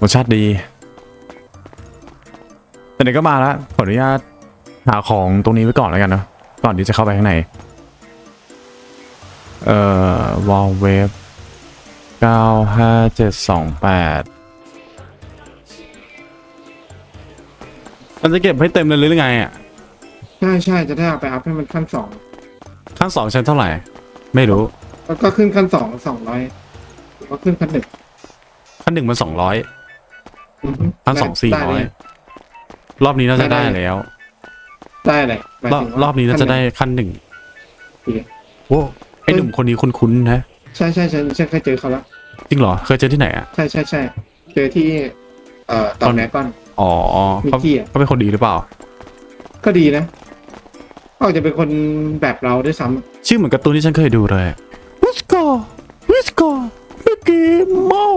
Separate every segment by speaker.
Speaker 1: รสชาติดีแต่เดี๋ยวก็มาแล้วขออนุญาตหาของตรงนี้ไว้ก่อนแล้วกันเนอะก่อนที่จะเข้าไปข้างในเอ่อวอลเวฟเก้าห้าเจ็ดสองแปดมันจะเก็บให้เต็มเลยหรือไงอะ
Speaker 2: ใช่ใช่จะได้เอาไปอัพให้มันขั้นสอง
Speaker 1: ขั้นสองชั้นเท่าไหร่ ไม่รู้
Speaker 2: แล้วก็ขึ้นขั้นสองสองร้อยก็ขึ้นขั้นหนึ่ง
Speaker 1: ขั้นหนึ่งมันสองร้อย
Speaker 2: อือฮึ
Speaker 1: ขั้นสองสี่
Speaker 2: ได้
Speaker 1: ร้อย
Speaker 2: ได้
Speaker 1: รอบนี้น่าจะ
Speaker 2: ได้
Speaker 1: ได้
Speaker 2: ได้
Speaker 1: แล้ว
Speaker 2: ได้เลยหมาย
Speaker 1: รอบ
Speaker 2: ถึงว่าร
Speaker 1: อบนี้น่าจะได้ขั้นหนึ่ง
Speaker 2: ขั้นหนึ่ง
Speaker 1: โอ้ไอหนุ่มคนนี้คุ้นๆนะ
Speaker 2: ใช่ใช่ใช่ฉันเคยเจอเขาแล้ว
Speaker 1: จริงเหรอ เคยเจอที่ไหนอะ
Speaker 2: ใช่ใช่ใช่เจอที่ เอ่อตอนแรกก่อน
Speaker 1: อ๋อเขา
Speaker 2: มิกกี้อะ
Speaker 1: เขาเป็นคนดีหรือเปล่า
Speaker 2: ก็ดีนะเขาจะเป็นคนแบบเราด้วยซ้
Speaker 1: ชื่อเหมือนการ์ตูนที่ฉันเคยดูเลยวิสกอวิสกอมิกกี้เมาำ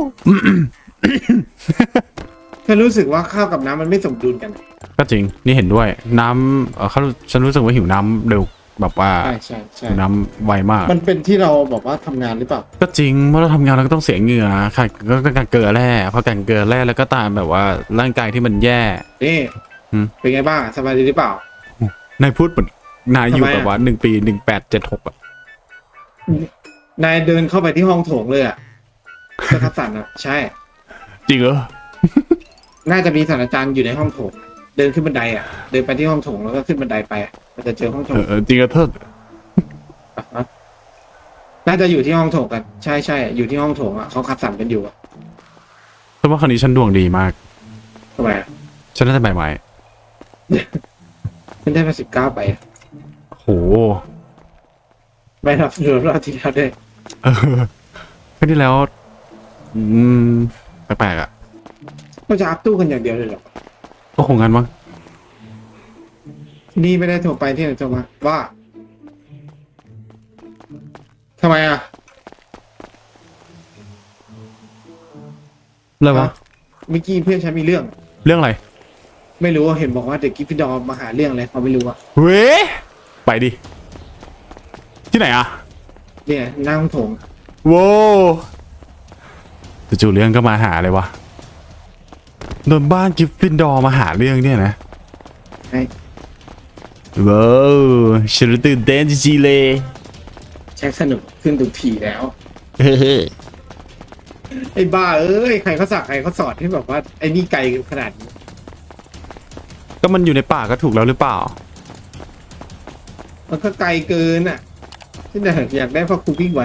Speaker 2: ฉันรู้สึกว่าข้าวกับน้ำมันไม่สมดุลกัน
Speaker 1: ก็จริง นี่เห็นด้วย น้ำเอ่อเขาฉันรู้สึกว่าหิวน้ำเร็วแบบว่า
Speaker 2: ใช่ใช่ใช่
Speaker 1: หิวน้ำไวมาก
Speaker 2: มันเป็นที่เราบอกว่าทำงานหรือเปล่า
Speaker 1: ก็จริงเมื่อเราทำงานเราก็ต้องเสียเหงื่อค่ะก็ต้องการเกลือแร่พอการเกลือแร่แล้วก็ตามแบบว่าร่างกายที่มันแย่
Speaker 2: นี่
Speaker 1: หืม
Speaker 2: เป็นไงบ้างสบายดีหรือเปล่า
Speaker 1: นายพูดเหมือนนายอยู่
Speaker 2: ทำไมอะ
Speaker 1: แบบว่าหนึ่งปีหนึ่งแปดเจ็ดหกอะ
Speaker 2: นายเดินเข้าไปที่ห้องโถงเลยอะเจ้าคัสสันอะใช่
Speaker 1: จริงเหรอ
Speaker 2: น่าจะมีศาสตราจารย์อยู่ในห้องโถง เดินขึ้นบันไดอะ เดินไปที่ห้องโถงแล้วก็ขึ้นบันไดไปอะมันจะเจอห้องโถ
Speaker 1: เองอเออจริงเหรอเธอ
Speaker 2: อะน่าจะอยู่ที่ห้องโถงกัน ใช่ใช่ อยู่ที่ห้องโถงอะเขาคัดสรรกันอยู่อะ
Speaker 1: เพราะว่าครั้งนี้ฉันดวงดีมาก
Speaker 2: ทำไมอะ
Speaker 1: ฉันได้ใบใหม่
Speaker 2: มันได้มาสิบเก้าไปอะ
Speaker 1: โห
Speaker 2: ไม่รับเรือรอบที่แล้วด้วย
Speaker 1: เออครั้งที่แล้ว อืมแปลกๆอะ
Speaker 2: ก็จะอัพตู้กันอย่างเดียวเลยเหรอ
Speaker 1: ก็คงงั้นมั้ง
Speaker 2: นี่ไม่ได้โทรไปที่ไหนโทรมาว่าทำไมอะ
Speaker 1: เรื่องวะ
Speaker 2: เมื่อกี้เพื่อนฉันมีเรื่อง
Speaker 1: เรื่องอะไร
Speaker 2: ไม่รู้ว่าเห็นบอกว่าเด็กกิฟฟิดอร์มาหาเรื่องอะไรเขาไม่รู้อะ
Speaker 1: เว้ยไปดิ ที่ไหนอะ
Speaker 2: เนี่ยหนั่งโถง
Speaker 1: โว้จู่ๆเรื่องก็มาหาเลยวะ โดนบ้านกิฟฟินดอร์มาหาเรื่องเนี่ยนะ
Speaker 2: ไอ้
Speaker 1: ว้าวฉันตื่นเต้นจริงๆเลย
Speaker 2: แช็คสนุกขึ้นทุกทีแล้ว
Speaker 1: เฮ้ย
Speaker 2: ไอ้บ้าเอ้ยใครเขาสั่งใครเขาสอนให้แบบว่าไอ้นี่ไกลขนาดนี้
Speaker 1: ก็มันอยู่ในป่าก็ถูกแล้วหรือเปล่า
Speaker 2: มันก็ไกลเกินอะที่ไหนอยากได้พ่อครูวิ่งไว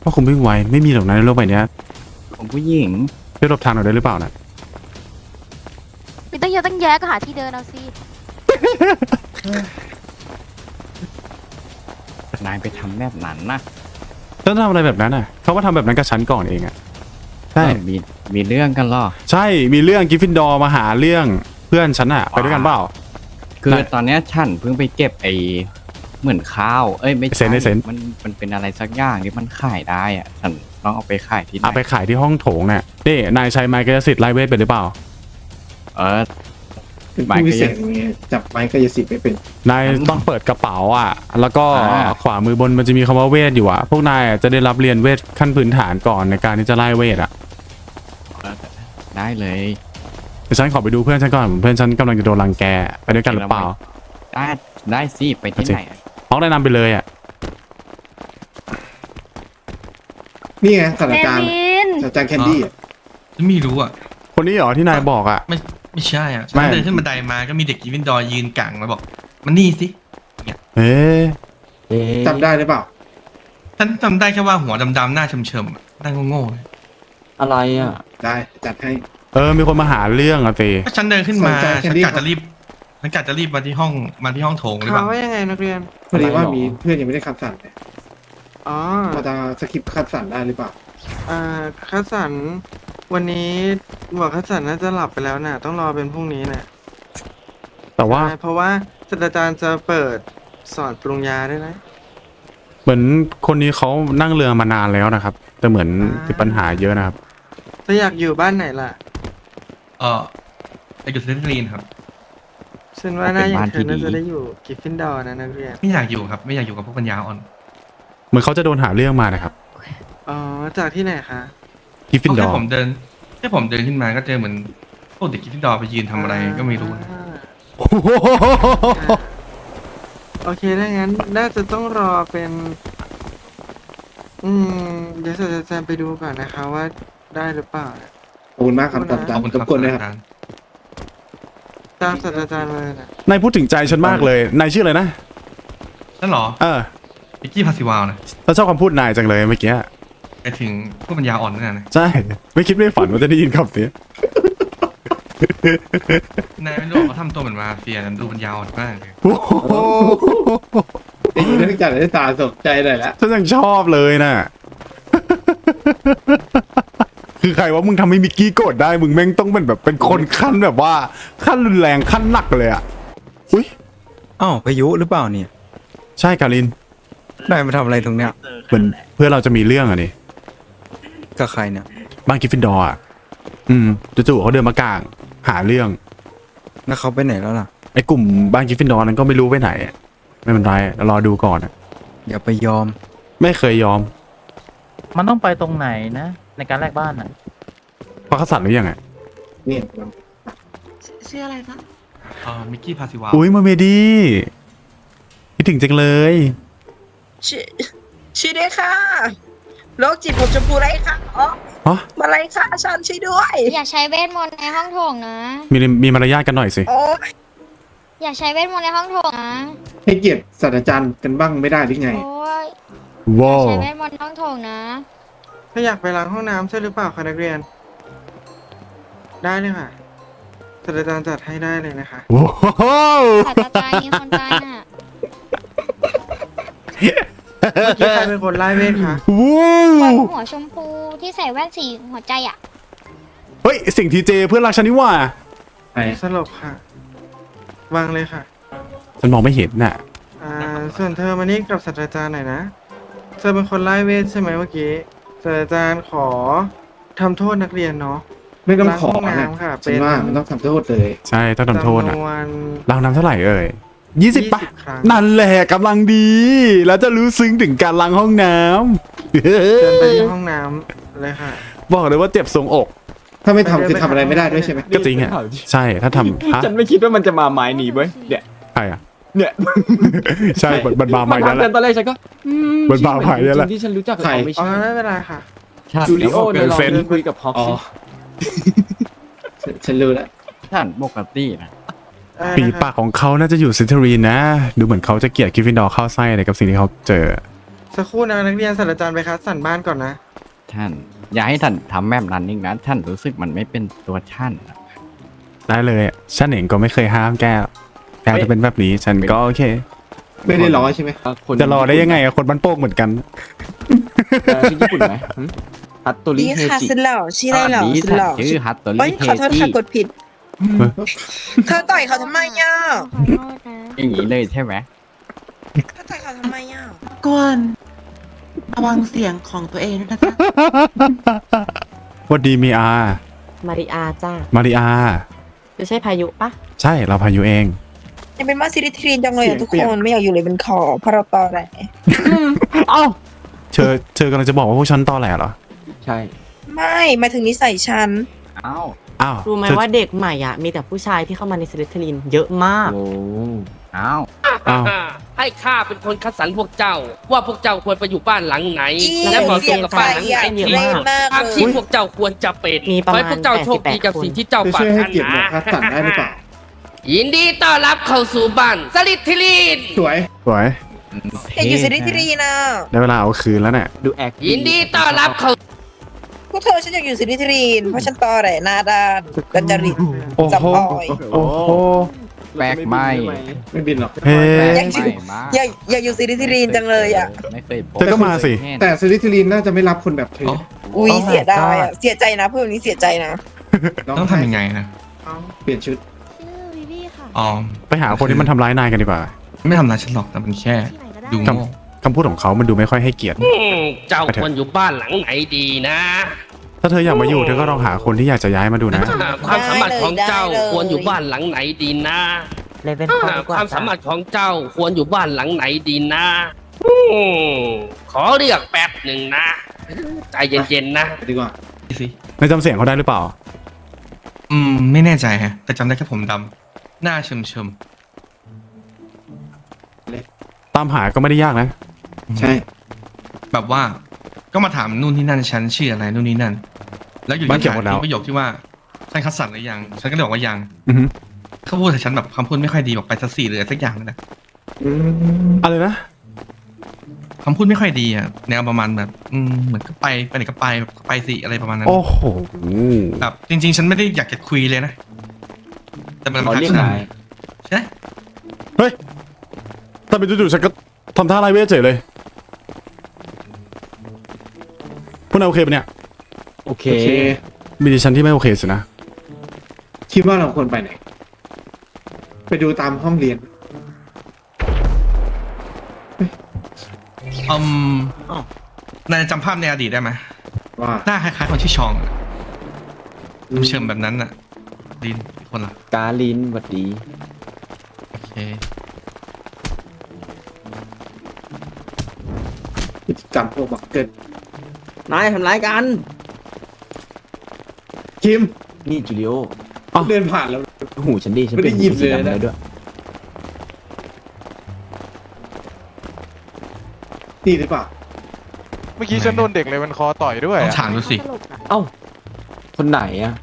Speaker 1: เพราะคุณวิ่งไวไม่มีหรอกนะในโลกใบเนี้ย
Speaker 3: ของผู้หญิง
Speaker 1: ช่วยหลบทางหน่อยได้หรือเปล่านะ
Speaker 4: มีตั้งเยอะตั้งแยะก็หาที่เดินเอาสิ
Speaker 3: นายไปทำแบบนั้นนะ
Speaker 1: แล้วทำอะไรแบบนั้นอะเขาว่าทำแบบนั้นกับฉันก่อนเองอะใช่
Speaker 3: เออมีมีเรื่องกันเหรอ
Speaker 1: ใช่มีเรื่องกิฟฟินดอร์มาหาเรื่องเพื่อนฉันอะ ไปด้วยกันเปล่า
Speaker 3: คือ
Speaker 1: ได้
Speaker 3: ตอนเนี้ยฉันเพิ่งไปเก็บไอ้เหมือนข้าว เอ้ยไม่
Speaker 1: เซ็น
Speaker 3: ใช่
Speaker 1: ให้เซ็น
Speaker 3: มันมันเป็นอะไรสักอย่างที่มันขายได้อะฉันต้องเอาไปขายที่ไหน
Speaker 1: เอาไปขายที่ห้องโถงเนี่ยนี่นายใช้ไมค์กายสิทธิ์ไลเวทเป็นหรือเปล่า
Speaker 3: เออ
Speaker 2: เป็น
Speaker 3: ไม้
Speaker 2: ผู้วิเศษ
Speaker 3: กายสิทธิ์
Speaker 2: อย่างเงี้ยจับไม้กายสิทธิ์ไม่เป็น
Speaker 1: นายต้องเปิดกระเป๋าอะ แล้วก็
Speaker 3: อ่า
Speaker 1: ขวามือบนมันจะมีคำว่าเวทอยู่อะ พวกนายอะจะได้รับเรียนเวทขั้นพื้นฐานก่อนในการที่จะไล่เวทอะ
Speaker 3: เออได้เลย
Speaker 1: เดี๋ยวฉันขอไปดูเพื่อนฉันก่อนเพื่อนฉันกำลังจะโดนรังแกไปด้วยกันหรือเปล่า
Speaker 3: ได้ได้สิไปที่ไหนอะ
Speaker 1: ห้องแนะนำไปเลยอะ
Speaker 2: นี่ไงศาสต
Speaker 4: แม
Speaker 2: ราจารย์
Speaker 4: ลิน
Speaker 2: ศาสตราจารย์แคนดี้อะ
Speaker 5: ไม่รู้อะ
Speaker 1: คนนี้เหรอที่นายบอกอะ
Speaker 5: ไม่ ไม่ใช่อะ
Speaker 1: ไม่
Speaker 5: ฉันเดินขึ้นบันไดมาก็มีเด็กกีวินดอร์ยืนกังมาบอก มันนี่สิ
Speaker 1: เอ๊ะ
Speaker 2: จำได้หรือเปล่า
Speaker 5: ฉันจำได้แค่ว่าหัวดำๆหน้าเฉมๆอะหน้าโง่ๆเลย
Speaker 6: อะไรอะ
Speaker 2: ได้จัดให้
Speaker 1: เออ มีคนมาหาเรื่องอะตี
Speaker 5: ก็ฉันเดินขึ้นมา
Speaker 2: สนใจแคน
Speaker 5: ฉัน
Speaker 2: ดี้
Speaker 5: กะจะรีบฉันกะจะรีบมาที่ห้องมาที่ห้องโถงหรือเป
Speaker 6: ข่าว
Speaker 5: ล่า
Speaker 6: ว่ายังไงนักเรียน
Speaker 2: พอดีว่า
Speaker 6: อะไรหรอ
Speaker 2: มีเพื่อนยังไม่ได้คัดสรรเลย
Speaker 6: อ๋อ
Speaker 2: พอจะสคริปต์คัดสรรได้หรือเปล่า
Speaker 6: อ่าคัสสัน วันนี้หัวคัสสันน่าจะหลับไปแล้วน่ะ ต้องรอเป็นพรุ่งนี้น่ะ
Speaker 1: แต่ว่า
Speaker 6: ใช่เพราะว่าศาสตราจารย์จะเปิดสอนปรุงยาด้วยนะ
Speaker 1: เหมือนคนนี้เขานั่งเรือมานานแล้วนะครับ แต่เหมือน
Speaker 6: อ่า
Speaker 1: ติดปัญหาเยอะนะครับ
Speaker 6: ถ้าอยากอยู่บ้านไหนล่ะ
Speaker 5: เออไอ้จุดเซนตรีนครับ
Speaker 6: ฉันว่าน่าอย่างเธอน่าจะได้อยู่กิฟฟินดอร์นะนักเรียน
Speaker 5: ไม่อยากอยู่ครับ ไม่อยากอยู่กับพวกปัญญาอ่อน
Speaker 1: เหมือนเขาจะโดนหาเรื่องมานะครับ
Speaker 6: อ๋อจากที่ไหนคะ
Speaker 1: กิฟฟิน
Speaker 5: เพราะ
Speaker 1: ดอ
Speaker 5: แค่
Speaker 1: ร์
Speaker 5: ผมเดินแค่ผมเดินขึ้นมาก็เจอเหมือนพวกเด็กกิฟฟินดอร์ไปยืนทำอะไรก็ไม่รู้นะ
Speaker 1: โอ้โห
Speaker 6: โอเคถ้างั้นน่าจะต้องรอเป็น อืม เดี๋ยวศาสตราจารย์ไปดูก่อนนะคะว่าได้หรือเปล่า
Speaker 2: ขอบคุณมากครับศาสตราจา
Speaker 5: ข
Speaker 2: ร
Speaker 5: อบ
Speaker 2: ย์
Speaker 5: คุณ
Speaker 2: ร
Speaker 5: ครับ
Speaker 2: บกวนด้วยครับ
Speaker 5: อาจารย์
Speaker 6: ตามศาสตราจารย์เลยนะ
Speaker 1: นายพูดถึงใจฉันมากเลย นายชื่ออะไรนะ
Speaker 5: นั่นเหรอ
Speaker 1: เออ
Speaker 5: พิกกี้พาซิวาวนะ
Speaker 1: เราชอบคำพูดนายจังเลยเมื่อกี้
Speaker 5: ไปถึงผู้ปัญญาอ่อนนั่นนะ
Speaker 1: ใช่ ไม่คิดไม่ฝันว่าจะได้ยินคำนี้
Speaker 5: นายไม่รู้หรอกเขาทำตัวเหมือนมาเฟียนะดูปัญญาอ่อนมากเลย
Speaker 1: โอ้โห
Speaker 2: ได้ยินเรื่องจัดได้สาสมใจหน่อยละ
Speaker 1: ฉันยังชอบเลยน่ะ คือใครว่ามึงทำให้มิกกี้โกรธได้ มึงแม่งต้องเป็นแบบเป็นคนขั้นแบบว่า ขั้นรุนแรงขั้นหนักเลยอะ อุ้ย
Speaker 7: อ้าวพายุหรือเปล่าเนี่ย
Speaker 1: ใช่กาลิน
Speaker 7: นายมาทำอะไรตรงเนี้ย
Speaker 1: เหมือนเพื่อนเราจะมีเรื่องอะนี่
Speaker 7: กับใครเนี่ย
Speaker 1: บ้านกริฟฟินดอร์อะอืมจู่ๆเขาเดินมากลาง หาเรื่อง
Speaker 7: แล้วเขาไปไหนแล้วล่ะ
Speaker 1: ไอ้กลุ่มบ้านกริฟฟินดอร์นั้นก็ไม่รู้ไปไหนอะไม่เป็นไรรอดูก่อนอะ
Speaker 7: อย่าไปยอม
Speaker 1: ไม่เคยยอม
Speaker 8: มันต้องไปตรงไหนนะ ในการแลกบ้านอะ
Speaker 1: เพราะเขาสั่นหรือยังไง
Speaker 2: เนี่ย
Speaker 9: ชื่ออะไรคะ
Speaker 5: เออมิกกี้พาซิวาว
Speaker 1: อุ้ยมาเมดี้คิดถึงจังเลย
Speaker 9: ชื่อชื่อด้วยค่ะ โรคจิตผมจะพูดอะไรค่ะอ๋อ
Speaker 1: ฮะ
Speaker 9: มาอะไรค่ะฉันช่วยด้วย
Speaker 4: อย่าใช้เวทมนต์ในห้องโถงนะ
Speaker 1: มีมีมารยาทกันหน่อยสิ
Speaker 9: โอ้ย
Speaker 4: อย่าใช้เวทมนต์ในห้องโถงนะ
Speaker 2: ให้เกียรติศาสตราจารย์กันบ้างไม่ได้หรือไง
Speaker 4: โอ้ยอย่า
Speaker 1: ว้าว
Speaker 4: ใช้เวทมนต์ในห้องโถงนะ
Speaker 6: ถ้าอยากไปล้างห้องน้ำใช่หรือเปล่าคะนักเรียน ได้เลยค่ะศาสตราจารย์จัดให้ได้เลยนะคะ
Speaker 1: โอ้โห
Speaker 4: ศาสตราจารย์มีคนตายน่ะ
Speaker 6: เมื่อกี้ใครเป็นคนไล่เวทคะ
Speaker 1: ว้า
Speaker 4: คน
Speaker 1: ว
Speaker 4: หัวชมพูที่ใส่แว่นสีหัวใจอะ
Speaker 1: เฮ้ยสิ่งทีเจเพื่อนรักฉันนี่หว่า
Speaker 2: ไอ้
Speaker 6: สลบค่ะ วางเลยค่ะ
Speaker 1: ฉันมองไม่เห็นน่ะ
Speaker 6: อ่า ส่วนเธอมานี่กับศาสตราจารย์หน่อยนะ เธอเป็นคนไล่เวทใช่ไหมเมื่อกี้ศาสตราจารย์ขอทำโทษนักเรียนเนาะ
Speaker 2: ไม่ต้องขอ
Speaker 6: ล้างห้อง
Speaker 2: นะ
Speaker 6: น้ำค่ะ
Speaker 2: ฉันว่ามันต้องทำโทษเลย
Speaker 1: ใช่ต้องทำโทษอะ
Speaker 6: จำนวน
Speaker 1: รางน้ำเท่าไหร่เอ่ย ยี่สิบปะ
Speaker 6: ครั้ง
Speaker 1: นั่นแหละกำลังดี แล้วจะรู้ซึ้งถึงการล้างห้องน้
Speaker 6: เดินไปที่ำห้องน้ำเลยค่ะ
Speaker 1: บอกเลยว่าเจ็บทรงอก
Speaker 2: ถ้าไม่ทำคือทำอะไรไม่ได้ด้วยใช่ไหม
Speaker 1: ก็จริงอะ ใช่ถ้าทำฮะ
Speaker 7: ฉันไม่คิดว่ามันจะมาไม้หนีเว้ยเนี่ย
Speaker 1: ใครอะ
Speaker 7: เนี่ย
Speaker 1: ใช่บันบาใหม่นั่นแห
Speaker 7: กั
Speaker 1: ละ
Speaker 7: นตอนแรกฉันก็อื
Speaker 1: มันมาใหม่เนี่ยแหละ
Speaker 7: จริงๆที่ฉันรู้จักกับเขาไม่
Speaker 6: อ๋อ
Speaker 7: ใช่
Speaker 6: ไม่เป็นไรค่ะ
Speaker 7: จูริโอเนี่ยลอง
Speaker 1: เป็นเฟน
Speaker 7: เดินคุยกับฮอก
Speaker 2: อ๋อ
Speaker 7: สิ
Speaker 2: ฉันฉันรู้แล้ว
Speaker 3: ท่านปกตินะ
Speaker 6: เออ
Speaker 1: ปี
Speaker 6: นะคะ
Speaker 1: ปากของเขาน่าจะอยู่ซินเทอรีนนะ ดูเหมือนเขาจะเกลียดกริฟฟินดอร์เข้าไส้อะไรกับสิ่งที่เขาเจอ
Speaker 6: สักครู่นะนักเรียนศาสตราจารย์ไปคัดสันบ้านก่อนนะ
Speaker 3: ท่าน อย่าให้ท่านทำแบบนั้นอีกนะท่านรู้สึกมันไม่เป็นตัวท่านนะ
Speaker 1: ได้เลยอะฉันเองก็ไม่เคยห้ามแกแกจะเป็นแบบนี้ฉันก็โอเค
Speaker 2: ไม่ได้ร้อใช่ไหม
Speaker 7: คน
Speaker 1: จะรอได้ยังไงอะคนบ้านโป่งเหมือนกัน
Speaker 7: เออที่ญี่ปุ่นไหมหึฮัตโตริ
Speaker 9: นี่
Speaker 7: เฮ
Speaker 9: ค่ะ
Speaker 7: จิ
Speaker 9: สุดหล่อชื่ออะไรหรอ
Speaker 3: ดี
Speaker 9: สุด
Speaker 3: ท่าน
Speaker 9: หล่อ
Speaker 3: ชื่อฮัตโต
Speaker 9: เฮ้
Speaker 3: ริ
Speaker 9: ย
Speaker 3: เฮ
Speaker 9: ขอโทษ
Speaker 3: จิ
Speaker 9: ค่ะกดผิด เธอต่อยเขาทำไมอะ
Speaker 4: ขอโทษนะ
Speaker 3: อย่างนี้เลยใช่ไหม
Speaker 9: เธอต่อยเขาทำไมอะ
Speaker 10: กวนระวังเสียงของตัวเองด้วยนะคะ
Speaker 1: วัดดีมีอา
Speaker 10: มาริอาจ้า
Speaker 1: มาริอา
Speaker 10: จะใช่พายุปะ
Speaker 1: ใช่เราพายุเอง
Speaker 9: ยังเป็นมาซิริทรีนจังเลยอะทุกคนไม่อยากอยู่เลยเป็นคอเพราะเราตอแหล
Speaker 1: เอ้าเธอเธอกำลังจะบอกว่าพวกฉันตอแหลเหรอ
Speaker 7: ใช่
Speaker 9: ไม่หมายถึงนิสัยฉัน
Speaker 3: อ้าว
Speaker 1: อ้าว
Speaker 10: รู้ไหม
Speaker 1: เธอ
Speaker 10: ว่าเด็กใหม่อะมีแต่ผู้ชายที่เข้ามาในสลิทลินเยอะมาก
Speaker 7: โอ้
Speaker 3: อ้าว
Speaker 1: อ้าว
Speaker 11: ให้ข้าเป็นคนคัดสรรพวกเจ้า ว่าพวกเจ้าควรไปอยู่บ้านหลังไหน
Speaker 9: อี
Speaker 11: และเหมาะส
Speaker 9: เสี
Speaker 11: ม
Speaker 9: ยง
Speaker 11: กับ
Speaker 9: ใคร
Speaker 11: บ้านหลังไหน
Speaker 9: อะ
Speaker 10: เยอะ
Speaker 11: ที่
Speaker 10: มาก
Speaker 9: มาก
Speaker 11: ตาม
Speaker 9: เล
Speaker 11: ที่
Speaker 9: ย
Speaker 11: พวกเจ้าควรจะเป็น
Speaker 10: มีประ
Speaker 11: ขอ
Speaker 10: มาณ
Speaker 11: ให้พวกเจ้าโชคดีกับ
Speaker 10: 88
Speaker 11: สิ่งที่เจ้า
Speaker 2: คือ
Speaker 11: ปรา
Speaker 2: ช่
Speaker 11: ร
Speaker 2: วย
Speaker 11: ถ
Speaker 2: ให้
Speaker 11: นา
Speaker 2: เกียรติหมวดคัดสันได้หรือเปล่า
Speaker 11: ยินดีต้อนรับเข้าสู่บ้านสลิดทิลีน
Speaker 2: สวย
Speaker 1: สวย
Speaker 9: อยากอยู่ซิริทรีนอะ
Speaker 1: ได้เวลาเอาคืนแล้วเนี่ย
Speaker 7: ดูแอค
Speaker 11: ยินดีต้อนรับเข้า
Speaker 9: พว กเธอฉันอยากอยู่ซิริทรีนเพราะฉันตอแหลหน้าด้านกัจจริต
Speaker 1: โอ้
Speaker 9: จับ
Speaker 1: โห
Speaker 9: อ้อย
Speaker 1: โอ้โห
Speaker 3: แปลกไหม
Speaker 2: ไม่บินหรอก
Speaker 1: เฮ้
Speaker 3: แปล
Speaker 1: ย
Speaker 3: กไหมมาก
Speaker 9: อยากอยากอยู่ซิริทรีนจังเลยอะ
Speaker 3: ไม่เคยพบ
Speaker 1: เธอก็มาสิ
Speaker 2: แต่สลิทลีนน่าจะไม่รับคนแบบเธอ
Speaker 5: อ๋อ
Speaker 9: อุ้ย
Speaker 10: Oh my
Speaker 9: เสียดายอะ
Speaker 10: God
Speaker 9: เสียใจนะเพื่อนนี้เสียใจนะ
Speaker 5: ต้องทำยังไงนะ
Speaker 2: เปลี่ยนชุด
Speaker 4: ชื่อวิวี่ค่ะ
Speaker 5: อ๋อ
Speaker 1: ไปหาคนที่มันทำร้ายนายกันดีกว่า
Speaker 5: ไม่ทำร้ายฉันหรอกแต่มันแค่
Speaker 4: ที่ไหนก็ได้
Speaker 5: ดู
Speaker 1: ค
Speaker 5: โง่ำ
Speaker 1: คำพูดของเขามันดูไม่ค่อยให้เกียรติ
Speaker 11: อืมเจ้าควรอยู่บ้านหลังไหนดีนะ
Speaker 1: ถ้าเธออยากมาอยู่เธอก็ลองหาคนที่อยากจะย้ายมาดูนะ
Speaker 11: ความสามารถของเจ้า
Speaker 9: ได้เลย
Speaker 11: ควรอยู่บ้านหลังไหนดีนะ
Speaker 10: เลเวนพอดีก
Speaker 11: ค
Speaker 10: ว่าวา
Speaker 11: มสามาร
Speaker 10: จ้ะ
Speaker 11: ถของเจ้าควรอยู่บ้านหลังไหนดีนะอืมขอเรียกแป๊บหนึ่งนะใจเย็นๆนะ
Speaker 2: ดีกว่า
Speaker 5: สิ
Speaker 1: นายจำเสียงเขาได้หรือเปล่า
Speaker 5: อืม ไม่แน่ใจฮะ แต่จำได้แค่ผมดำหน้าเชิมเชิม
Speaker 1: ตามหาก็ไม่ได้ยากนะ
Speaker 2: ใช่
Speaker 5: ๆ แบบว่า ก็มาถามนู่นที่นั่นฉันชื่ออะไรนู่นนี่นั่น แล้วอยู่
Speaker 1: บ้าน
Speaker 5: ที่
Speaker 1: เขียวหมดแล้ว
Speaker 5: ที่ประโยคที่ว่าฉันคัดสรรหรือยังฉันก็เลยบอกว่ายัง
Speaker 1: อือฮึ
Speaker 5: เขาพูดแต่ฉันแบบคำพูดไม่ค่อยดีบอกไปสักสี่หรือสักอย่างนั่นนะ
Speaker 2: อืม
Speaker 1: อะไรนะ
Speaker 5: คำพูดไม่ค่อยดีอะแนวประมาณแบบ อืมเหมือนก็ไปไปไหนก็ไปแบบไปสิอะไรประมาณนั้น
Speaker 1: โอ้โห
Speaker 5: แบบจริง ๆ ฉันไม่ได้อยากจะคุยเลยนะ แต่มัน
Speaker 7: เขา
Speaker 5: ทัก
Speaker 7: เรียก
Speaker 5: ฉัน
Speaker 7: นาย
Speaker 5: ใช่
Speaker 1: เฮ้ยแต่เป็นจู่ๆฉันก็ทำท่าไรเวทเฉยเลย พวกนายโอเคปะเนี่ย
Speaker 7: โอเค
Speaker 2: โอเค
Speaker 1: มีดิฉันที่ไม่โอเคสินะ
Speaker 2: คิดว่าเราควรไปไหน ไปดูตามห้องเรียน
Speaker 5: อืมนายจำภาพในอดีตได้ไหม
Speaker 2: ว่า
Speaker 5: หน้าคล้ายๆคนที่ชองอะเชิมแบบนั้นน่ะดินคนละ
Speaker 7: กาลินหวัดดี
Speaker 5: โอเค
Speaker 2: พฤติกรรมพวกบักเกิล
Speaker 7: นายทำร้ายกัน
Speaker 2: คิม
Speaker 7: นี่จูเลีย
Speaker 1: อ้าว
Speaker 2: เดินผ่านแล้ว
Speaker 7: หูฉันดีฉัน
Speaker 2: ไม่
Speaker 7: เป็
Speaker 2: ได้
Speaker 7: น
Speaker 2: ยิน
Speaker 7: สี
Speaker 2: เลย
Speaker 7: ดำ
Speaker 2: นะ
Speaker 7: แล้วด้วย
Speaker 2: นี่หรือเปล่า
Speaker 6: เมื่อกี้ฉันโดนเด็กเลยมันคอต่อยด้วย
Speaker 5: ต้องถามดูสิ
Speaker 7: เอ้าคนไหนอะ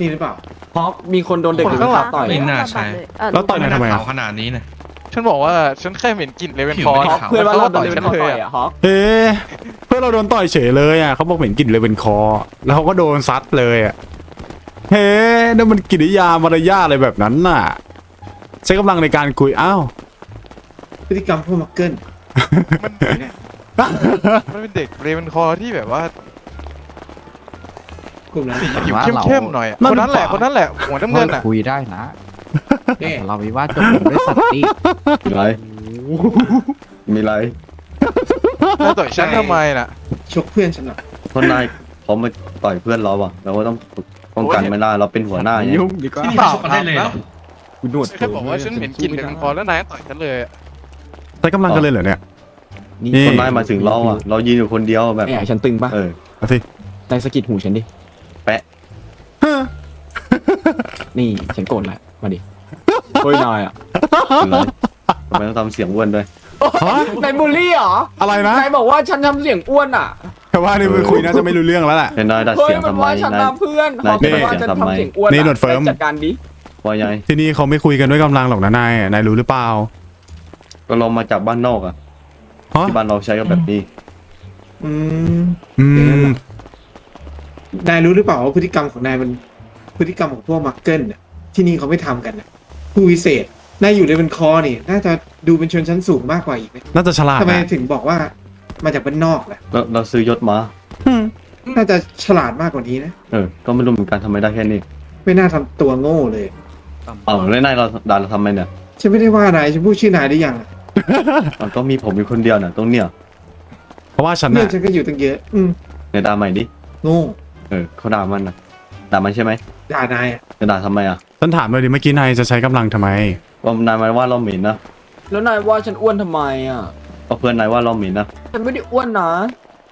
Speaker 2: นี่หรือเปล่า
Speaker 7: เพราะมีคนโดนเด็กหรือขาต่อย
Speaker 5: ไม่
Speaker 7: อะ
Speaker 5: น่าใช่
Speaker 1: แล้วต่อยนายทำไม
Speaker 5: ขาว
Speaker 1: อะ
Speaker 5: ขนาดนี้นะ
Speaker 6: ฉันบอกว่าฉันแค่เหม็นกลิ่นเลยเป็น
Speaker 5: ผิว
Speaker 6: คอ
Speaker 5: ไม่ได้
Speaker 7: ฮอกเพื่อนว่าเราโดนเด็ก
Speaker 6: ฉัน
Speaker 7: ขา
Speaker 6: เค
Speaker 7: ต่
Speaker 6: ย
Speaker 7: อย
Speaker 6: อะ
Speaker 7: อะฮอก
Speaker 1: เฮ้เพื่อนเราโดนต่อยเฉยเลยอะเขาบอกเหม็นกลิ่นเลยเป็นคอ แล้วเขาก็โดนซัดเลยอะเฮ้นั่นมันกิริยามารยาทอะไรแบบนั้นน่ะ ใช้กำลังในการคุยอ้าว
Speaker 2: พฤติกรรมพวกบักเกิล
Speaker 6: มันเป็นเด็กเลยเป็นคอที่แบบว่าก
Speaker 2: ลุ่มนั้น
Speaker 6: สีผิว
Speaker 3: ว่าเรา
Speaker 6: เข้มๆหน่อยอะ
Speaker 1: นั่
Speaker 6: คนนนั้นแหละ
Speaker 1: หรือเปล่า
Speaker 6: คนนั้นแหละหัวน้ำเงินอะ
Speaker 3: คุยได้นะ
Speaker 2: นี่
Speaker 3: แต่เราวิวาทจบลงด้วยสันติ
Speaker 12: มีไรมีไร
Speaker 6: นายต่อยฉันทำไมน่ะ
Speaker 2: ชกเพื่อนฉันหน่อย
Speaker 12: เพราะนายเขามาต่อยเพื่อนเราอะเราก็ต้องป้องกันไม่ได้เราเป็นหัวหน้าไง
Speaker 7: ยุ่งดีกว่า
Speaker 5: ที่นี่เขาชกกันได้เลยเหรอ
Speaker 7: กูหนวด
Speaker 6: ฉันแค่บอกว่าฉันเหม็นกลิ่นเลยเป็นคอแล้วนายต่อยฉันเลยอะ
Speaker 1: ใช้กำลังกันเลยเหรอเนี่ย
Speaker 7: นี่
Speaker 1: นี่
Speaker 12: คนนายมาถึงเราอะเรายืนอยู่คนเดียวแบบ
Speaker 7: แหมฉันตึงปะ
Speaker 12: เออ
Speaker 1: เอาสิ
Speaker 7: นายสะกิดหูฉันดิ
Speaker 12: แปะ
Speaker 7: นี่ฉันโกรธแล้วมาดิ เฮ้ยนายอะ
Speaker 12: เป็นไรทำไมต้องทำเสียงอ้วนด้วย
Speaker 1: ฮะ
Speaker 7: นายบูลลี่เหรอ
Speaker 1: อะไรนะ
Speaker 7: นายบอกว่าฉันทำเสียงอ้วนอะ
Speaker 1: แต่ว่านี่ไปคุยน่าจะไม่รู้เรื่องแล้วแหละ
Speaker 12: เห็นนายดัด
Speaker 7: เฮ้ย
Speaker 12: เสียง
Speaker 7: มัน
Speaker 12: ทำไม
Speaker 7: ว่าฉัน
Speaker 12: นาย
Speaker 7: ตามเพื่อน
Speaker 12: นาย
Speaker 7: เขาบอกว่า
Speaker 12: จะ
Speaker 7: ฉัน
Speaker 12: ทำไม
Speaker 7: ทำเสียงอ้วนอะ
Speaker 1: นี่หนวดเฟิร์ม
Speaker 7: จัดการดิ
Speaker 12: ว่าไง
Speaker 1: ที่นี่เขาไม่คุยกันด้วยกำลังหรอกนะนายนายรู้หรือเปล่า
Speaker 12: ก็เรามาจากบ้านนอกอะ
Speaker 1: ฮะ
Speaker 12: ที่บ้านเราใช้กันแบบนี้
Speaker 2: อืม
Speaker 1: อืม
Speaker 2: นายรู้หรือเปล่าว่าพฤติกรรมของนายมัน พฤติกรรมของพวกมักเกิลเนี่ยที่นี่เขาไม่ทำกันนะผู้วิเศษ นายอยู่ในเป็นคอนี่น่าจะดูเป็นชนชั้นสูงมากกว่าอีกนะ
Speaker 1: น่าจะฉลาด
Speaker 2: ทำไม
Speaker 1: นะ
Speaker 2: ถึงบอกว่ามาจากบ้านนอกล่ะ
Speaker 12: เราเราซื้อยศมา
Speaker 2: น่าจะฉลาดมากกว่านี้นะ
Speaker 12: เออ ก็ไม่รู้เหมือนกันทำไมได้แค่นี้
Speaker 2: ไม่น่าทำตัวโง่เลย
Speaker 12: เอ้าแล้วนายเราด่าเราทำไมเนี่ย
Speaker 2: ฉันไม่ได้ว่านายฉันพูดชื่อนายได้ยังอะ
Speaker 12: อ้าวก็มีผมอยู่คนเดียวน่ะตรงเนี้ย
Speaker 1: เพราะว่าฉัน
Speaker 2: เพื่อน
Speaker 1: น่ะ
Speaker 2: ฉันก็อยู่ตั้งเยอะ อืม
Speaker 12: ในด่าใหม่ดิ
Speaker 2: โง่
Speaker 12: เออเขาด่ามันนะด่ามันใช่ไหม
Speaker 2: ด่านายอะ
Speaker 12: จะด่าทำไมอะ
Speaker 1: ฉันถามเลยดิเมื่อกี้นายจะใช้กำลังทำไม
Speaker 12: ว่านายมาว่าเราเหม็นนะ
Speaker 7: แล้วนายว่าฉันอ้วนทำไมอะ
Speaker 12: ก็เพื่อนนายว่าเราเหม็นนะ
Speaker 7: ฉันไม่ได้อ้วนนะ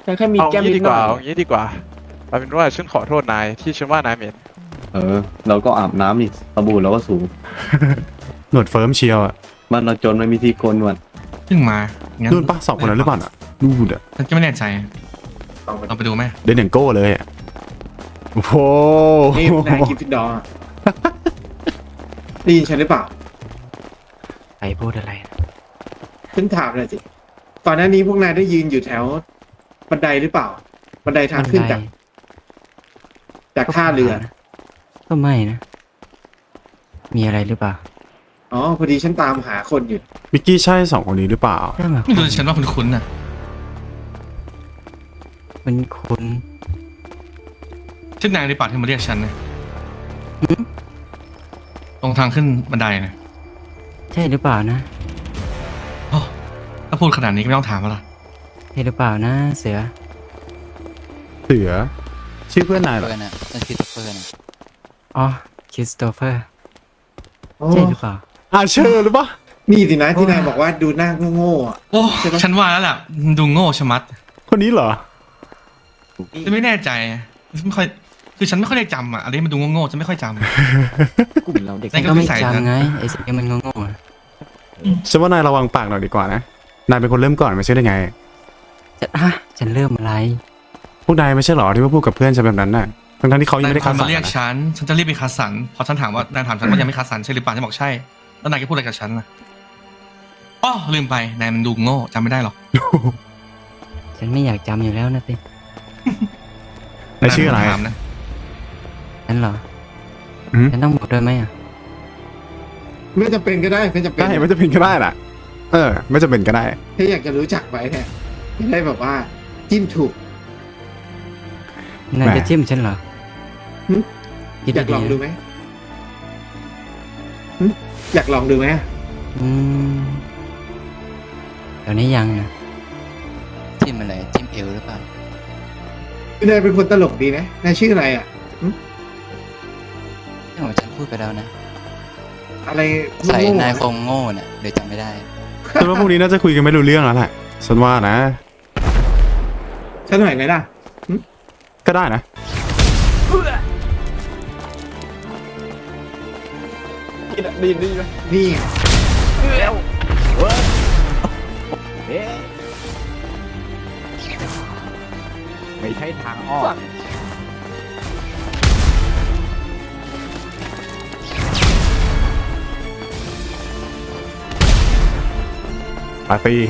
Speaker 7: ฉันแค่มี
Speaker 6: เอา
Speaker 7: แก้ม
Speaker 6: งี้
Speaker 7: นิ
Speaker 6: ดี
Speaker 7: ด
Speaker 6: ก
Speaker 7: หน่
Speaker 6: ว่า
Speaker 7: อย
Speaker 6: เอางี้ดีกว่าเอาเป็นว่าฉันขอโทษนายที่ฉันว่านายเหม็น
Speaker 12: เออ เราก็อาบน้ำนี่สบู่เราก็สูง
Speaker 1: หนวดเฟิร์มเชียวอะ
Speaker 12: บ้านเราจนไม่มีที่โกนหนวด
Speaker 5: เพิ่งมางั้
Speaker 1: นู่นปะสองคนนั้นหรือเปล่าน่ะนู่นอะ
Speaker 5: ฉันก็ไม่แน่ใจ
Speaker 2: ลองไป
Speaker 5: เราไปดูไหม
Speaker 1: เดนเดนโก้เลยอะโอ้โห
Speaker 2: นี่นายกิฟฟินดอร์อะได้ยินฉันหรือเปล่า
Speaker 3: ใค รพูดอะไร
Speaker 2: ฉันถามหน่อยสิก่อนหน้านี้พวกนายได้ยืนอยู่แถว บันไดหรือเปล่า บันไดทางขึ้นจาก จากท่าเรือ
Speaker 3: ก็ไม่นะ มีอะไรหรือเปล่า
Speaker 2: อ๋อ พอดีฉันตามหาคนอยู่
Speaker 1: มิกกี้ใช่สองคนนี้หรือเปล่า
Speaker 5: ไม่รู้ฉันว่าคุณคุ้นๆน่ะ
Speaker 3: มันคุณ
Speaker 5: ชื่อนางหรือเปล่าที่มาเรียกฉันนะตรงทางขึ้นบันไดนะ
Speaker 3: ใช่หรือเปล่านะ
Speaker 5: โอ้ถ้าพูดขนาดนี้ก็ไม่ต้องถามแล้วล่ะ
Speaker 3: ใช่หรือเปล่านะ เสือ
Speaker 1: เสือ ชื่อเพื่อนนายเหรอ
Speaker 3: อ๋อคริสโตเฟอร์
Speaker 2: โอ้
Speaker 3: ใช่หรือเปล่า
Speaker 1: อาเชอร์หรือปะ
Speaker 2: นี่สินะที่นายบอกว่าดูหน้าโง่ๆอะ
Speaker 5: โอ้
Speaker 2: ใช่ปะ
Speaker 5: ฉันว่าแล้วแหละดูโง่ชะมัด
Speaker 1: คนนี้เหรอ
Speaker 5: แต่ไม่แน่ใจ ไม่ค่อย คือฉันไม่ค่อยได้จำอะอะไรมันดูโง่ๆฉันไม่ค่อยจำ
Speaker 7: กลุ่มเราเด็ก
Speaker 5: นั่น
Speaker 13: ก็ไม่
Speaker 5: คือสาย
Speaker 13: จำ
Speaker 5: นั้น
Speaker 13: ไงไอ้สิ่งที่มันโง่ๆอะ
Speaker 1: ฉันว่านายระวังปากหน่อยดีกว่านะ นายเป็นคนเริ่มก่อนไม่ใช่ได้ไง
Speaker 13: จะฮะฉันเริ่มอะไร
Speaker 1: พวกนายไม่ใช่หรอที่มาพูดกับเพื่อนฉันแบบนั้นน่ะ ทั้งๆที่เขายัง
Speaker 5: นาย
Speaker 1: ไม่ได้คัด
Speaker 5: มา
Speaker 1: สรร
Speaker 5: เรียก
Speaker 1: นะ
Speaker 5: ฉัน ฉันจะรีบไปคัดสรรพอฉันถามว่านายถามฉันว่ายังไม่คัดสรรใช่หรือเปล่าฉันบอกใช่ แล้วนายก็พูดอะไรกับฉันล่ะอ๋อลืมไป นายมันดูโง่จำไม่ได้หรอก
Speaker 13: ฉันไม่อยากจำอยู่แล้วนะติ
Speaker 1: นายชื่ออะไร
Speaker 5: นายม่ต้งถามนะ
Speaker 13: ฉันเหรอ
Speaker 1: อืม
Speaker 13: ฉันต้องบอกด้วยไหมอะ
Speaker 2: ไม่จำเป็นก็ได้ไม่จำเป็น
Speaker 1: ได้ไม่จะเป็นก็ได้ล่ะ เออ ไม่จะเป็นก็ได้
Speaker 2: แค่อยากจะรู้จักไว้เนี่ยจะได้แบบว่าจิ้มถูก
Speaker 13: นาย
Speaker 1: แหม่
Speaker 13: จะจิ้มฉันเหรอ
Speaker 2: หึ
Speaker 13: คิด
Speaker 2: อยากลอง
Speaker 13: ๆนะ
Speaker 2: ดูไหมหึอยากลองดูไหม
Speaker 13: อืมเดี๋ยวนี้ยังนะ
Speaker 14: จิ้มอะไรจิ้มเอวหรือเปล่า
Speaker 2: นายเป็นคนตลกดีนะนายชื่ออะไรอะ
Speaker 14: ที่ผมฉัน พูดไปแล้วนะ
Speaker 2: อะไร
Speaker 14: ใส่
Speaker 2: โง่ๆ
Speaker 14: นาย
Speaker 2: อะ
Speaker 14: คงโง่น่ะเลยจำไม่ได้
Speaker 1: ฉันว่าพวกนี้น่าจะคุยกันไม่รู้เรื่องแล้วแหละฉันว่านะ
Speaker 2: ฉันหน่อยไหมล่ะ
Speaker 1: ก็ได้นะ
Speaker 7: ดีดีไหม
Speaker 2: นี่
Speaker 13: ไม่ใช่ทางอ้อมา
Speaker 1: ร์ตี้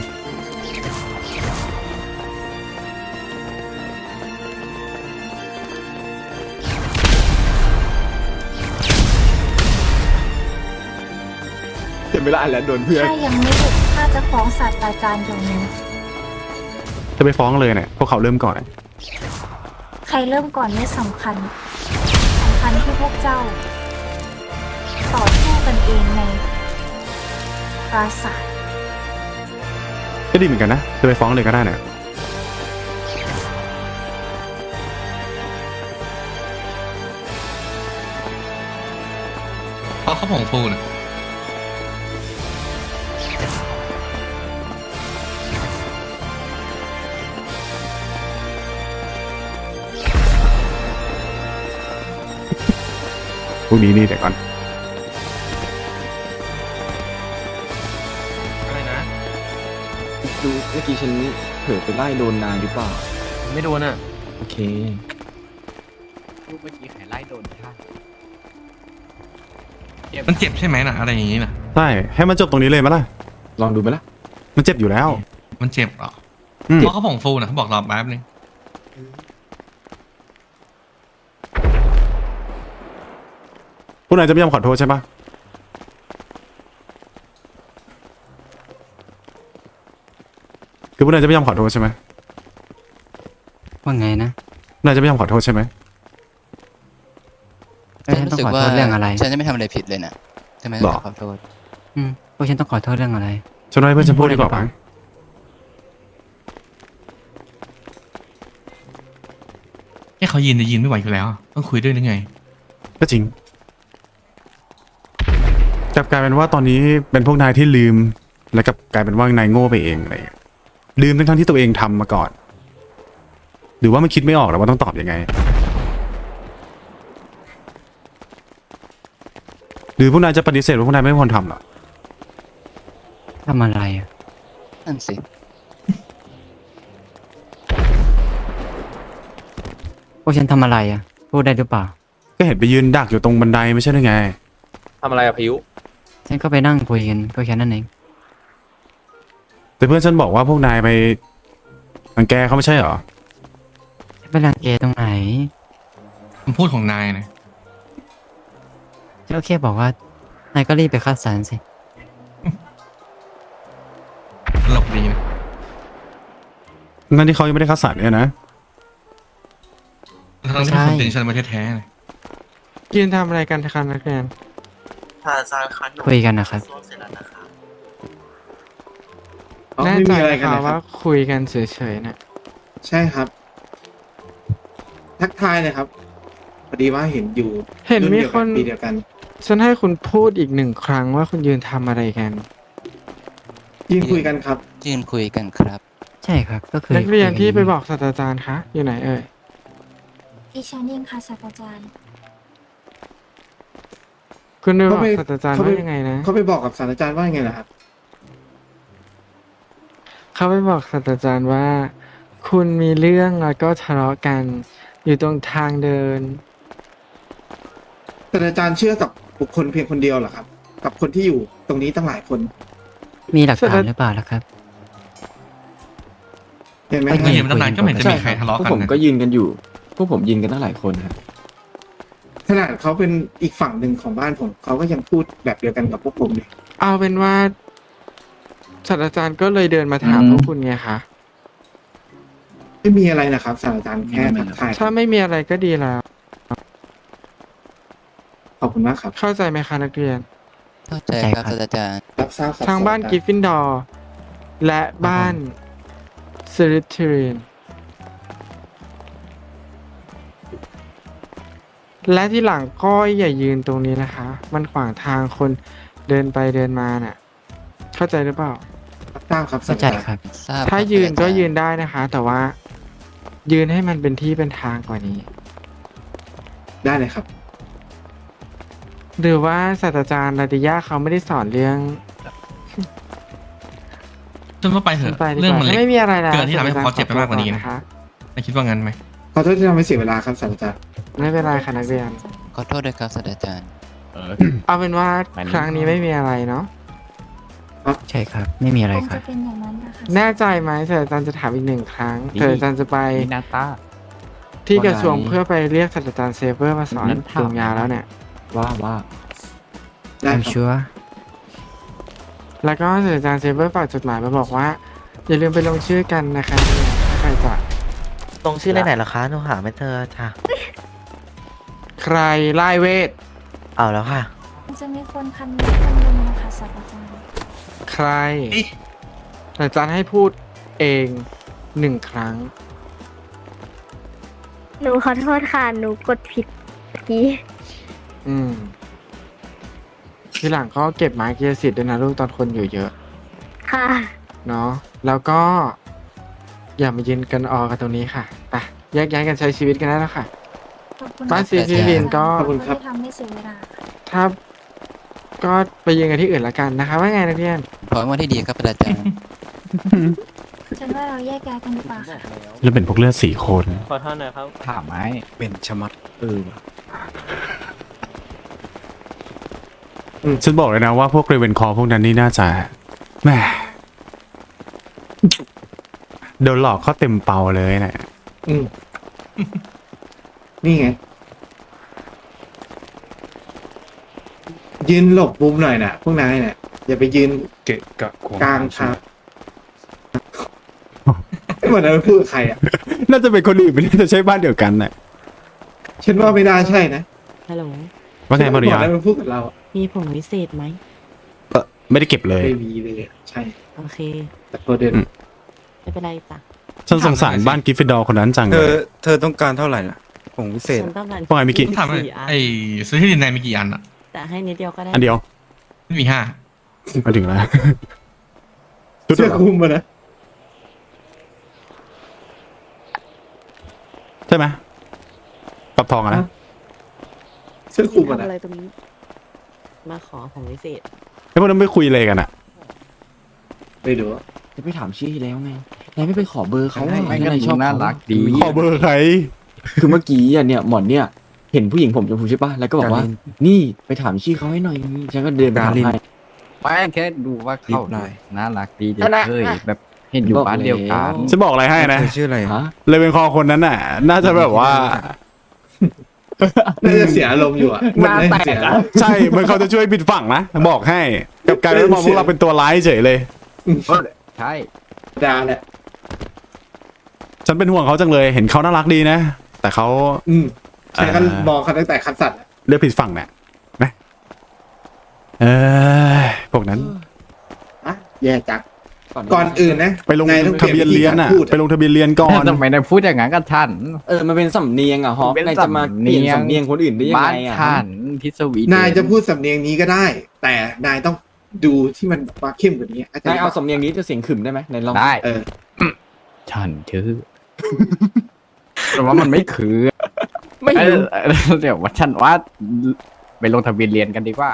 Speaker 7: เจ็บเวลาแล้วโดนเพื่อน
Speaker 4: ถ้ายังไม่หยุดข้าจะฟ้องศาสตราจารย์ตรงนี้
Speaker 1: จะไปฟ้องเลยเนี่ยพวกเขาเริ่มก่อนอะ
Speaker 4: ใครเริ่มก่อนไม่สำคัญสำคัญที่พวกเจ้า ต่อสู้กันเองในปราสาท
Speaker 1: ก็ดีเหมือนกันนะ จะไปฟ้องเลยก็ได้เนี่ย
Speaker 5: เพราะเขาผงฟูน่ะ
Speaker 1: พวกนี้นี่เดี๋ยวก่อน
Speaker 7: มื่อกี้ฉันเผลอไปไล่โดนนายหรือเปล่า
Speaker 5: ไม่โดนอะ
Speaker 7: โอเค
Speaker 13: พูดเมื่อกี้ใครไล่โดนท่า
Speaker 5: มันเจ็บใช่ไหมน่ะอะไรอย่างงี้น่ะ
Speaker 1: ใช่ให้มันจบตรงนี้เลยไหมล่ะ
Speaker 7: ลองดูไหมล่ะ
Speaker 1: มันเจ็บอยู่แล้ว
Speaker 5: มันเจ็บเหรอ
Speaker 1: อืม
Speaker 5: เพราะเขาผงฟูน่ะเขาบอกรอแป๊บนึง
Speaker 1: พวกนายจะไม่ยอมขอโทษใช่ปะ คือพวกนายจะไม่ยอมขอโทษใช่ไหม
Speaker 13: ว่าไงนะ
Speaker 1: นายจะไม่ยอมขอโทษใช่ไหม
Speaker 13: แล้วฉันต้องขอโทษเรื่องอะไร
Speaker 14: ฉันจะไม่ทำอะไรผิดเลยนะทำไม
Speaker 1: หร
Speaker 14: ต้อ
Speaker 1: อ
Speaker 14: งขอโทษ
Speaker 13: อืมพวกฉันต้องขอโทษเรื่องอะไร
Speaker 1: ฉันว่าให้เพื่อนฉันพูดดีกว่ามั้ง
Speaker 5: แค่เขายืนจะยืนไม่ไหวอยู่แล้ว ต้องคุยด้วยหรือไง
Speaker 1: ก็จริงกลับกลายเป็นว่าตอนนี้เป็นพวกนายที่ลืม แล้วกลับกลายเป็นว่านายโง่ไปเองอะไรอย่างเงี้ย ลืมทั้งๆที่ตัวเองทำมาก่อน หรือว่ามันคิดไม่ออกแล้วว่าต้องตอบยังไง หรือพวกนายจะปฏิเสธว่าพวกนายไม่เป็นคนทำเหรอ
Speaker 13: ทำอะไรอะ
Speaker 14: นั่นสิ
Speaker 13: พวกฉันทำอะไรอะ พูดได้หรือเปล่า
Speaker 1: ก็เห็นไปยืนดักอยู่ตรงบันไดไม่ใช่หรือไง
Speaker 7: ทำอะไรอะพิว
Speaker 13: ฉันก็ไปนั่งคุยกันก็แค่นั้นเอง
Speaker 1: แต่เพื่อนฉันบอกว่าพวกนายไปรังแกเขาไม่ใช่เหรอ
Speaker 13: ฉันไปรังเกตรงไหน
Speaker 5: คำพูดของนายนะ
Speaker 13: ฉันก็แค่บอกว่า นายก็รีบไปคัดสรรสิ
Speaker 5: ตลกดีนะ
Speaker 1: นั่นที่เขายังไม่ได้คัดสรรเนี่ยนะ
Speaker 5: ทั้งที่เป็นคนดึงฉันมาแท้ๆเลย
Speaker 6: ยืนทำอะไรกันคะนักเรียน
Speaker 13: คุยกันนะครับ
Speaker 2: อ๋อ
Speaker 6: แน่
Speaker 2: ไม่
Speaker 6: ใจ
Speaker 2: มีอะไร
Speaker 6: นะ
Speaker 2: กัน
Speaker 6: คะ
Speaker 2: นะค
Speaker 6: ว่า
Speaker 2: รับ
Speaker 6: คุยกันเฉยๆนะ
Speaker 2: ใช่ครับ ทักทายเลยครับพอดีว่าเห็นอยู่
Speaker 6: เห็นมี
Speaker 2: รุ่ดียว
Speaker 6: ค
Speaker 2: กัน ปีเดียวกัน
Speaker 6: ฉันให้คุณพูดอีกหนึ่งครั้งว่าคุณยืนทำอะไรกัน
Speaker 2: ยืนคุยกันครับ
Speaker 14: ยืนคุยกันครับ
Speaker 13: ใช่ครับ ก็คือ
Speaker 6: นักเรียนที่ไป
Speaker 13: คุ
Speaker 6: บอกศาสตราจารย์คะอยู่ไหนเอ่ย
Speaker 4: ดิฉันเองค่ะศาสตราจารย์
Speaker 6: คุณไปบอก
Speaker 2: เขาไป
Speaker 6: ศาสตราจารย์
Speaker 2: เขาไป
Speaker 6: ว่ายังไงนะ
Speaker 2: เขาไปบอกกับศาสตราจารย์ว่าไงล่ะครับ
Speaker 6: เขาไปบอกศาสตราจารย์ว่า คุณมีเรื่องแล้วก็ทะเลาะกัน อยู่ตรงทางเดิน
Speaker 2: ศาสตราจารย์เชื่อกับบุคคลเพียงคนเดียวเหรอครับ กับคนที่อยู่ตรงนี้ตั้งหลายคน
Speaker 3: มีหลัก
Speaker 6: ฐาน
Speaker 3: หรือเปล่าล่ะครับ
Speaker 2: เห็นไหม
Speaker 5: ก็
Speaker 2: ครับ
Speaker 5: ยืนมาตั้งนานก็ไม่เห็นจะมีใครทะเลาะ
Speaker 7: พวก
Speaker 5: กัน
Speaker 7: ผม
Speaker 5: นะ
Speaker 7: ก็ยืนกันอยู่ พวกผมยืนกันตั้งหลายคนครับ
Speaker 2: ขนาดเขาเป็นอีกฝั่งหนึ่งของบ้านผมเขาก็ยังพูดแบบเดียวกันกับพวกผมเลย
Speaker 6: เอาเป็นว่า ศาสตราจารย์ก็เลยเดินมาถาม
Speaker 3: อืม
Speaker 6: พวกคุณไงคะ
Speaker 2: ไม่มีอะไรนะครับศาสตราจารย์แค่ทักทาย
Speaker 6: ถ้าไม่มีอะไรก็ดีแล้ว
Speaker 2: ขอบคุณมากครับ
Speaker 6: เข้าใจไหมคะนักเรียน
Speaker 3: เข้าใจครับศาสตราจารย์
Speaker 2: รับทราบครับ
Speaker 6: ทางบ้าน
Speaker 2: ศสตร
Speaker 6: กริฟฟินดอร์และบ้านสลิทเรีนและที่หลังก็อย่ายืนตรงนี้นะคะ มันขวางทางคนเดินไปเดินมาน่ะ เข้าใจหรือเปล่า
Speaker 2: รับ ทราบครับศาสตราจารย์
Speaker 3: ทราบ
Speaker 6: ถ้ายืนก็ยืนได้นะคะ แต่ว่า ยืนให้มันเป็นที่เป็นทางกว่านี้
Speaker 2: ได้เลยครับ
Speaker 6: หรือว่าศาสตราจารย์ลาติยาเขาไม่ได้สอนเรื่อง
Speaker 5: จนว่าไปเถอะ
Speaker 6: ไปดี
Speaker 5: เรื่อง
Speaker 6: กว่า
Speaker 5: มันเล็ก
Speaker 6: ไม่มีอะไรแล้ว
Speaker 5: เกินที่ทำให้
Speaker 6: ศสตร
Speaker 5: เขาเจ็บไปมากกว่านี้นะ
Speaker 6: นะคะ
Speaker 5: ไม่คิดว่างั้นไหม
Speaker 2: ขอโทษที่ทำให้เสียเวลาครับศาสตราจารย์
Speaker 6: ไม่เป็นไรค่ะนักเรียน
Speaker 3: ขอโทษด้วยครับศาสตราจารย์
Speaker 6: เอาเป็นว่าครั้งนี้ไม่มีอะไรเนาะ
Speaker 3: ใช่ครับ ไม่มีอะไร
Speaker 4: คง
Speaker 3: ครั
Speaker 4: จะ
Speaker 3: บ
Speaker 4: เป็นอย่างนั้นนะคะ
Speaker 6: แน่ใจไหมศาสตราจารย์จะถามอีกหนึ่งครั้ง
Speaker 3: ดี
Speaker 6: ศาสตราจารย์จะไป
Speaker 3: นาตา
Speaker 6: ที่กระทรวง
Speaker 7: ว่าไง
Speaker 6: เพื่อไปเรียกศาสตราจารย์เซเวอร์มาสอน
Speaker 3: นั้นถาม
Speaker 6: ปรุงยาแล้วเนี่ย
Speaker 7: ว่าว่า
Speaker 2: ได้ครับ
Speaker 3: ชัว
Speaker 6: แล้วก็ศาสตราจารย์เซเวอร์ฝากจดหมายมาบอกว่า อย่าลืมไปลงชื่อกันนะคะถ้าใครจะ
Speaker 8: ลงชื่อได้ไหนเหรอคะหนูหาไม่เจอจ้ะ
Speaker 6: ใครไล่เวท
Speaker 8: เอาแล้วค่ะ
Speaker 4: มันจะมีคนคันนี้คนหนึ่งนะคะศาสตราจารย์
Speaker 6: ใครศาสตราจารย์ให้พูดเองหนึ่งครั้ง
Speaker 4: หนูขอโทษค่ะ หนูกดผิดเมื่อกี้
Speaker 6: อืม ทีหลังก็เก็บไม้เกียร์สิทธิ์ด้วยนะลูกตอนคนอยู่เยอะ
Speaker 4: ค่ะ
Speaker 6: เนาะแล้วก็ อย่ามายืนกันออกันตรงนี้ค่ะไปแยกย้ายกันใช้ชีวิตกันได้แล้วค่ะ
Speaker 4: ขอบคุณ
Speaker 6: บ้านซีซีลินก็
Speaker 2: ขอบคุณครับ
Speaker 4: ที่ทำให้เสียเวลาค่ะ
Speaker 6: ถ้า ก็ไปยืนกันที่อื่นละกันนะคะว่าไงนักเรียน
Speaker 3: ขอให้วันที่ดีครับศาสตราจารย์
Speaker 4: ฉันว่าเราแยกย้ายกันดีกว่าค่ะ
Speaker 1: แล้วเป็นพวกเลือดสี่คน
Speaker 8: ขอโทษหน่อยครับ
Speaker 3: ถามไหม
Speaker 1: เป็นชะมัด
Speaker 7: เออว่ะ
Speaker 1: ฉันบอกเลยนะว่าพวกเรเวนคอพวกนั้นนี่น่าจะแหม่โดนหลอกเขาเต็มเป่าเลยนะ
Speaker 2: อืมนี่ไง ยืนหลบมุมหน่อยนะพวกนายเนี่ยอย่าไปยืน
Speaker 1: เกะกะ
Speaker 2: กลางทางไม่เหมือนเราพูดกับใครอะ
Speaker 1: น่าจะเป็นคนอื่นไม่น่าจะใช่บ้านเดียวกันน่ะ
Speaker 2: ฉันว่าไม่น่าใช่นะ
Speaker 10: ฮัลโหล
Speaker 1: ว่าไงมาริยา
Speaker 2: บอกแล้วมันพูดกับเราอะ
Speaker 10: มีผงวิเศษไหม
Speaker 1: เออไม่ได้เก็บเลย
Speaker 2: ไม่มีเลยอะใช่
Speaker 10: โอเค
Speaker 2: แต่ตัวเดิน
Speaker 1: อืม
Speaker 10: ไม่เป็นไรจ้ะ
Speaker 1: ฉันสงสารบ้านกริฟฟินดอร์คนนั้นจัง
Speaker 7: เธ
Speaker 1: เล
Speaker 7: อย เธอต้องการเท่าไหร่ล่ะผงวิเศษ
Speaker 10: ฉันต้องการ
Speaker 1: ว่าไงมิกิ
Speaker 5: ถามเลย
Speaker 10: สี่อัน
Speaker 5: ไอ้ซื้อที่ดินในมีกี่อันอะ
Speaker 10: แต่ให้นิดเดียวก็ได้
Speaker 1: อันเดียว
Speaker 5: ไม่มีห้า
Speaker 1: มาถึงแล้ว
Speaker 2: เสื้อคลุมมานะ
Speaker 1: ใช่ไหมกับทองอะนะ
Speaker 2: เสื้อคลุมมา
Speaker 10: ทำ
Speaker 2: นะ
Speaker 10: อะไรตรงนี้ มาขอผงวิเศษ
Speaker 1: แล้วพวกนั้นไม่คุยอะไรกันอะ
Speaker 2: ไม่รู้อะ
Speaker 7: จะไปถามชื่อแล้วไงนายไม่ไปขอเบอร์เขาอะ
Speaker 3: ไม่ก็
Speaker 7: นาย
Speaker 3: ดู
Speaker 7: ชอบ
Speaker 3: น่า
Speaker 7: เขา
Speaker 3: รักดี
Speaker 1: ขอเบอร์ใคร
Speaker 7: คือเมื่อกี้อะเนี่ยหมอนเนี่ย เห็นผู้หญิงผมชมพูใช่ปะแล้วก็บอกว่า นี่ไปถามชื่อเขาให้หน่อยฉันก็เดินไปถามให้
Speaker 3: ไม่แค่ดูว่าเขา
Speaker 7: รีบไลน์
Speaker 3: น่ารักดีเฉยๆแบบเห็นอยู่บ้านเดียวกัน
Speaker 1: ฉันบอกอะไรให้นะ
Speaker 7: ชื่ออะไรฮะ
Speaker 1: เลยเป็นคอคนนั้นน่ะ น่าจะแบบว่า
Speaker 2: น่าจะเสียอารมณ์อยู่อะมันน่าจะเสีย
Speaker 1: ใช่มันเขาจะช่วยปิดฝั่งนะบอกให้กลับกลายเป็นมองพวกเราเป็นตัวร้ายเฉยเลย
Speaker 3: ใช่
Speaker 2: ดาแหละ
Speaker 1: ฉันเป็นห่วงเขาจังเลย เห็นเขาน่ารักดีนะ แต่เขา
Speaker 2: อืม ใช่กัน
Speaker 1: เอ่อ
Speaker 2: มองเขาตั้งแต่คัดสัตว์อะ
Speaker 1: เลือกผิดฝั่งเนี่ยนะเออพวกนั้น
Speaker 2: อะแย่จังก่อนอื่นนะ
Speaker 1: ไปลง
Speaker 2: นายต้อง
Speaker 1: ทะเบียนเรียนอะ
Speaker 2: พูด
Speaker 1: ไปลงทะเบียนเรียนก่อน
Speaker 3: ทำไมนายพูดอย่างนั้นกับท่าน
Speaker 7: เออ มันเป็นสำเนียงอะฮอป
Speaker 3: เป็น
Speaker 7: นายจะมา
Speaker 3: สำ
Speaker 7: เป
Speaker 3: เนี
Speaker 7: ลี่ยน
Speaker 3: ยง
Speaker 7: สำเนียงคนอื่นได้ยัง
Speaker 3: บ้าน
Speaker 7: ไงอะ
Speaker 3: ท่านที่สวีเดน
Speaker 2: นายจะพูดสำเนียงนี้ก็ได้ แต่นายต้องดูที่มันมาเข้มกว่านี้อาจาร
Speaker 7: นาย
Speaker 2: ย์
Speaker 7: เอาสำเนียงนี้จะเสียงขึมได้ไหมนายลอง
Speaker 3: ได้
Speaker 2: เออ
Speaker 3: ฉันชื่อแต่ว่ามันไม่คือ
Speaker 7: ไม่รู้
Speaker 3: เอ้ยเดี๋ยวว่าฉันว่าไปลงทะเบียนเรียนกันดีกว่า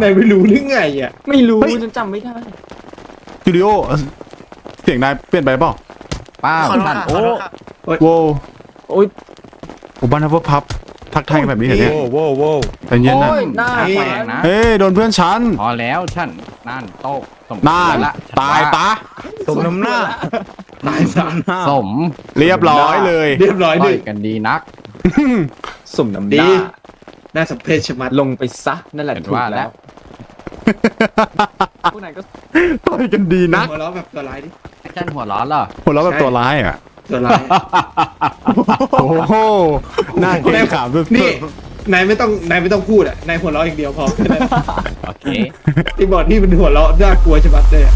Speaker 2: นายไม่รู้หรือไงอะ
Speaker 7: ไม่รู้ฉันจำไม่ได้
Speaker 1: จูดิโอเสียงนายเปลี่ยนไปเปล่า
Speaker 3: ป้าท่านโอ้
Speaker 1: โว้
Speaker 7: โอ้ย
Speaker 1: โอ้บ้านทัพพับทักทายกันแบบนี้เหรอเนี่ย
Speaker 8: โว้วโว้ว
Speaker 1: ใจเย็นนะ
Speaker 7: โอ้ยหน้า
Speaker 3: แปล
Speaker 7: แปล
Speaker 3: ก
Speaker 7: ก
Speaker 3: นะ
Speaker 7: นะ
Speaker 1: เฮ้ยโดนเพื่อนฉัน
Speaker 3: พอแล้วฉันนั่นโต๊ะสม
Speaker 1: น่าน
Speaker 3: ละ
Speaker 1: ตายตา
Speaker 8: สมน้ำหน้า
Speaker 2: ตายซะ
Speaker 3: สม
Speaker 1: เรียบร้อยเลย
Speaker 2: เรียบร้อย
Speaker 3: ต่
Speaker 2: ดิ
Speaker 3: อยกันดีนัก
Speaker 7: สมน้ำห
Speaker 2: ดี
Speaker 7: น้า
Speaker 2: น่าสมเพชชะมัด
Speaker 7: ลงไปซะนั่นแหละ
Speaker 3: เห็น
Speaker 7: ถูก
Speaker 3: ว่าแล้
Speaker 7: แล้ว
Speaker 3: ว
Speaker 7: พวกนายก็
Speaker 1: ต่อยกันดีนะ
Speaker 2: หัวเราะแบบตัวร้ายดิ
Speaker 3: ฉันหัวร้อนเหรอ
Speaker 1: หัวเราะแบบตัวร้ายอะ
Speaker 2: ตัวร้าย
Speaker 1: โอ้โหน่าเกรงขามสุดๆ
Speaker 2: นี่นายไม่ต้องนายไม่ต้องพูดอะนายหัวเราะอย่างเดียวพอ
Speaker 3: โอเค
Speaker 2: ไอ้บอดนี่มันหัวเราะน่ากลัวชะมัดเลยอะ